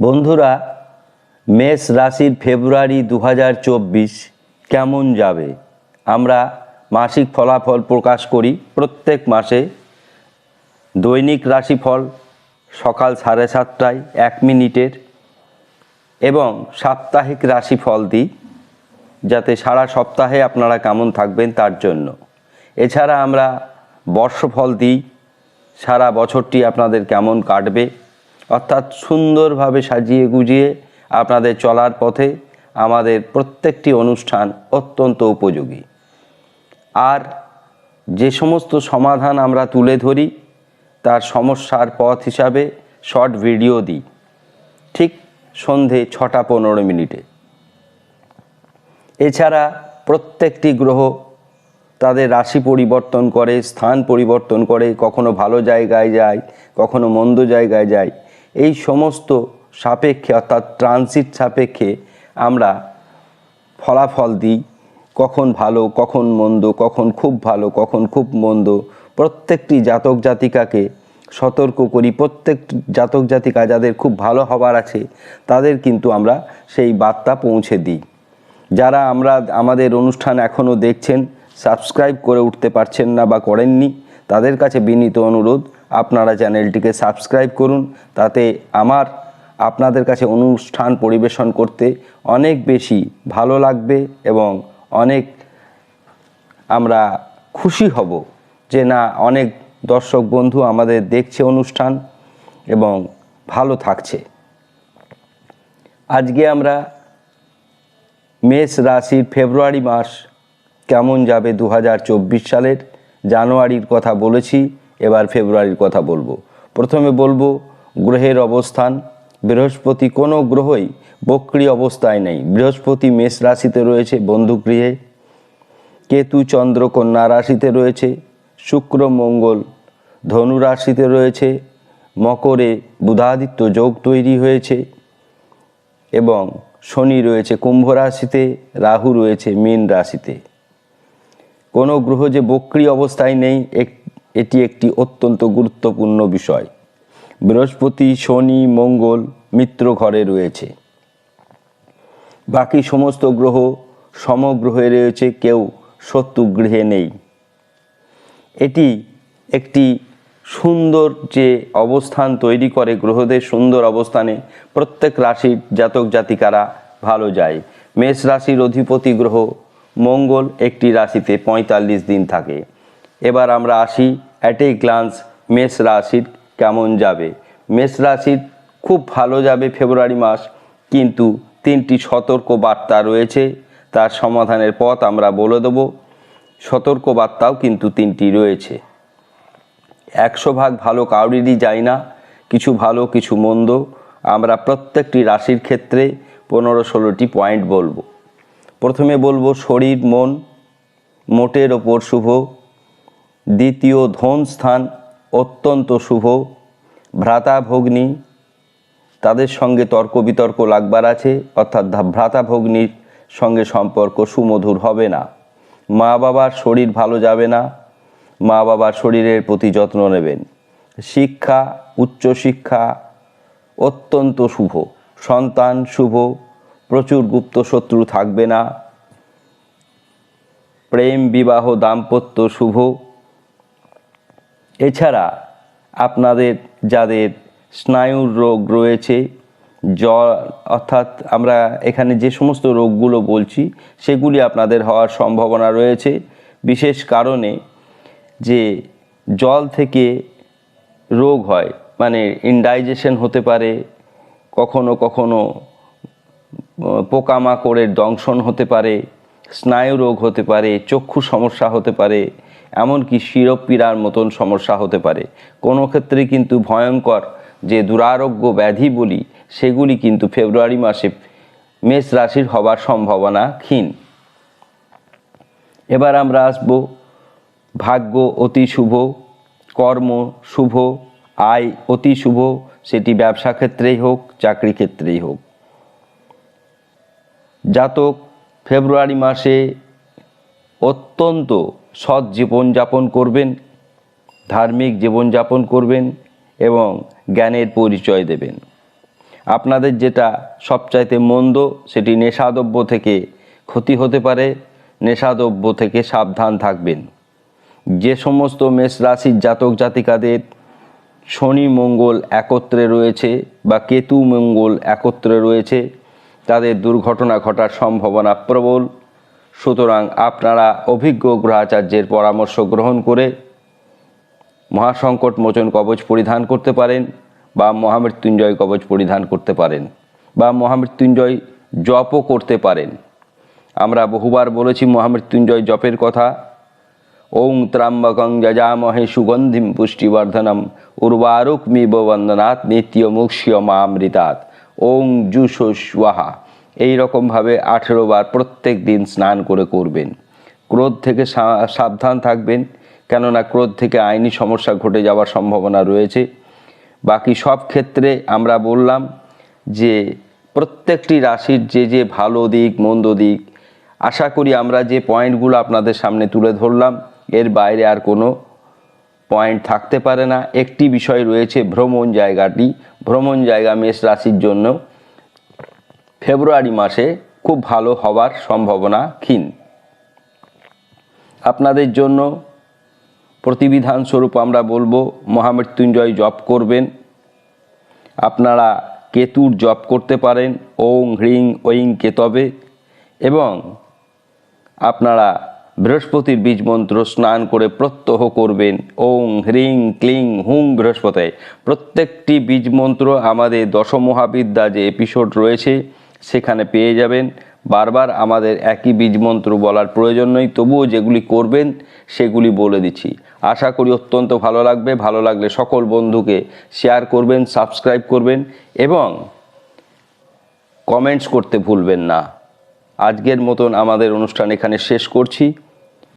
বন্ধুরা, মেষ রাশির ফেব্রুয়ারি দু হাজার চব্বিশ কেমন যাবে? আমরা মাসিক ফলাফল প্রকাশ করি প্রত্যেক মাসে। দৈনিক রাশিফল সকাল সাড়ে সাতটায় এক মিনিটের এবং সাপ্তাহিক রাশিফল দিই, যাতে সারা সপ্তাহে আপনারা কেমন থাকবেন তার জন্য। এছাড়া আমরা বর্ষফল দিই, সারা বছরটি আপনাদের কেমন কাটবে অর্থাৎ সুন্দরভাবে সাজিয়ে গুজিয়ে আপনাদের চলার পথে আমাদের প্রত্যেকটি অনুষ্ঠান অত্যন্ত উপযোগী। আর যে সমস্ত সমাধান আমরা তুলে ধরি, তার সমস্যার পথ হিসাবে শর্ট ভিডিও দিই, ঠিক সন্ধে ছটা পনেরো মিনিটে। এছাড়া প্রত্যেকটি গ্রহ তাদের রাশি পরিবর্তন করে, স্থান পরিবর্তন করে, কখনো ভালো জায়গায় যায়, কখনো মন্দ জায়গায় যায় এই সমস্ত সাপেক্ষে, অর্থাৎ ট্রানজিট সাপেক্ষে আমরা ফলাফল দিই। কখন ভালো, কখন মন্দ, কখন খুব ভালো, কখন খুব মন্দ। প্রত্যেকটি জাতক জাতিকাকে সতর্ক করি। প্রত্যেক জাতক জাতিকা যাদের খুব ভালো হবার আছে, তাদের কিন্তু আমরা সেই বার্তা পৌঁছে দিই। যারা আমরা, আমাদের অনুষ্ঠান এখনও দেখছেন সাবস্ক্রাইব করে উঠতে পারছেন না বা করেননি তাদের কাছে বিনীত অনুরোধ, আপনারা চ্যানেলটিকে সাবস্ক্রাইব করুন, তাতে আমার, আপনাদের কাছে অনুষ্ঠান পরিবেশন করতে অনেক বেশি ভালো লাগবে এবং অনেক আমরা খুশি হব যে না, অনেক দর্শক বন্ধু আমাদের দেখছে অনুষ্ঠান এবং ভালো থাকছে। আজকে আমরা মেষ রাশির ফেব্রুয়ারি মাস কেমন যাবে দু হাজার চব্বিশ সালের? জানুয়ারির কথা বলেছি, এবার ফেব্রুয়ারির কথা বলব। প্রথমে বলব, গ্রহের অবস্থান। বৃহস্পতি কোনো গ্রহই বক্রি অবস্থায় নেই। বৃহস্পতি মেষ রাশিতে রয়েছে বন্ধুগৃহে কেতু, চন্দ্র, কন্যা রাশিতে রয়েছে। শুক্র, মঙ্গল, ধনু রাশিতে রয়েছে। মকরে বুধাদিত্য যোগ তৈরি হয়েছে। এবং শনি রয়েছে কুম্ভ রাশিতে, রাহু রয়েছে মীন রাশিতে। কোনো গ্রহ যে বক্রি অবস্থায় নেই এটি একটি অত্যন্ত গুরুত্বপূর্ণ বিষয়। বৃহস্পতি, শনি, মঙ্গল, মিত্র ঘরে রয়েছে। বাকি সমস্ত গ্রহ সমগ্রহে রয়েছে, কেউ শত্রু গৃহে নেই। এটি একটি সুন্দর যে অবস্থান তৈরি করে গ্রহদের সুন্দর অবস্থানে প্রত্যেক রাশির জাতক জাতিকারা ভালো যায়। মেষ রাশির অধিপতি গ্রহ মঙ্গল একটি রাশিতে পঁয়তাল্লিশ দিন থাকে। এবার আমরা আসি অ্যাট এ গ্লান্স মেষ রাশির কেমন যাবে। মেষ রাশির খুব ভালো যাবে ফেব্রুয়ারি মাস, কিন্তু তিনটি সতর্ক বার্তা রয়েছে, তার সমাধানের পথ আমরা বলে দেবো। সতর্ক বার্তাও কিন্তু তিনটি রয়েছে। একশো ভাগ ভালো কাউরিরই যায় না, কিছু ভালো, কিছু মন্দ। আমরা প্রত্যেকটি রাশির ক্ষেত্রে পনেরো ষোলোটি পয়েন্ট বলব। প্রথমে বলব শরীর, মন মোটের ওপর শুভ। দ্বিতীয়, ধন স্থান অত্যন্ত শুভ। ভ্রাতা ভগ্নী, তাদের সঙ্গে তর্ক বিতর্ক লাগবার আছে, অর্থাৎ ভ্রাতা ভগ্নীর সঙ্গে সম্পর্ক সুমধুর হবে না। মা বাবার শরীর ভালো যাবে না, মা বাবার শরীরের প্রতি যত্ন নেবেন। শিক্ষা, উচ্চশিক্ষা অত্যন্ত শুভ। সন্তান শুভ। প্রচুর গুপ্ত শত্রু থাকবে না। প্রেম, বিবাহ, দাম্পত্য শুভ। এছাড়া আপনাদের, যাদের স্নায়ুর রোগ রয়েছে, জ্বর, অর্থাৎ আমরা এখানে যে সমস্ত রোগগুলো বলছি, সেগুলি আপনাদের হওয়ার সম্ভাবনা রয়েছে। বিশেষ কারণে যে জল থেকে রোগ হয় মানে ইনডাইজেশন হতে পারে, কখনো কখনো পোকামাকড়ের দংশন হতে পারে, স্নায়ু রোগ হতে পারে, চক্ষু সমস্যা হতে পারে, এমনকি শিরোপীড়ার মতন সমস্যা হতে পারে। কোনো ক্ষেত্রে কিন্তু ভয়ঙ্কর যে দুরারোগ্য ব্যাধি বলি, সেগুলি কিন্তু ফেব্রুয়ারি মাসে মেষ রাশির হবার সম্ভাবনা ক্ষীণ। এবার আমরা আসব, ভাগ্য অতি শুভ, কর্ম শুভ, আয় অতি শুভ, সেটি ব্যবসা ক্ষেত্রেই হোক, চাকরি ক্ষেত্রেই হোক। জাতক ফেব্রুয়ারি মাসে অত্যন্ত সৎ জীবনযাপন করবেন, ধার্মিক জীবনযাপন করবেন এবং জ্ঞানের পরিচয় দেবেন। আপনাদের যেটা সবচাইতে মন্দ, সেটি নেশাদ্রব্য থেকে ক্ষতি হতে পারে, নেশাদ্রব্য থেকে সাবধান থাকবেন। যে সমস্ত মেষ রাশির জাতক জাতিকাদের শনি মঙ্গল একত্রে রয়েছে বা কেতু মঙ্গল একত্রে রয়েছে তাদের দুর্ঘটনা ঘটার সম্ভাবনা প্রবল। সুতরাং আপনারা অভিজ্ঞ গ্রহাচার্যের পরামর্শ গ্রহণ করে মহাসংকট মোচন কবচ পরিধান করতে পারেন বা মহামৃত্যুঞ্জয় কবচ পরিধান করতে পারেন বা মহামৃত্যুঞ্জয় জপও করতে পারেন। আমরা বহুবার বলেছি মহামৃত্যুঞ্জয় জপের কথা। ওং ত্রাম্বকং যজামহে সুগন্ধিম পুষ্টিবর্ধনম উর্বারুকমিব বন্দনাথ নিত্য মুক্ষ্য মামৃতাৎ ওং জুষো স্বাহা। এই রকমভাবে আঠেরো বার প্রত্যেক দিন স্নান করে করবেন। ক্রোধ থেকে সাবধান থাকবেন, কেননা ক্রোধ থেকে আইনি সমস্যা ঘটে যাওয়ার সম্ভাবনা রয়েছে। বাকি সব ক্ষেত্রে আমরা বললাম যে, প্রত্যেকটি রাশির যে যে ভালো দিক, মন্দ দিক, আশা করি আমরা যে পয়েন্টগুলো আপনাদের সামনে তুলে ধরলাম, এর বাইরে আর কোনো পয়েন্ট থাকতে পারে না। একটি বিষয় রয়েছে ভ্রমণ জায়গাটি। ভ্রমণ জায়গা মেষ রাশির জন্য ফেব্রুয়ারি মাসে খুব ভালো হওয়ার সম্ভাবনা ক্ষীণ। আপনাদের জন্য প্রতিবিধান স্বরূপ আমরা বলব, মহামৃত্যুঞ্জয় জপ করবেন। আপনারা কেতুর জপ করতে পারেন। ওং, হ্রিং, ঐং কেতবে এবং আপনারা বৃহস্পতির বীজ মন্ত্র স্নান করে প্রত্যহ করবেন। ওং হ্রিং ক্লিং হুং বৃহস্পতি। প্রত্যেকটি বীজ মন্ত্র আমাদের দশমহাবিদ্যা যে এপিসোড রয়েছে, সেখানে পেয়ে যাবেন। বারবার আমাদের একই বীজ মন্ত্র বলার প্রয়োজন নেই, তবুও যেগুলি করবেন, সেগুলি বলে দিচ্ছি। আশা করি অত্যন্ত ভালো লাগবে। ভালো লাগলে সকল বন্ধুকে শেয়ার করবেন সাবস্ক্রাইব করবেন এবং কমেন্টস করতে ভুলবেন না। আজকের মতন আমাদের অনুষ্ঠান এখানে শেষ করছি।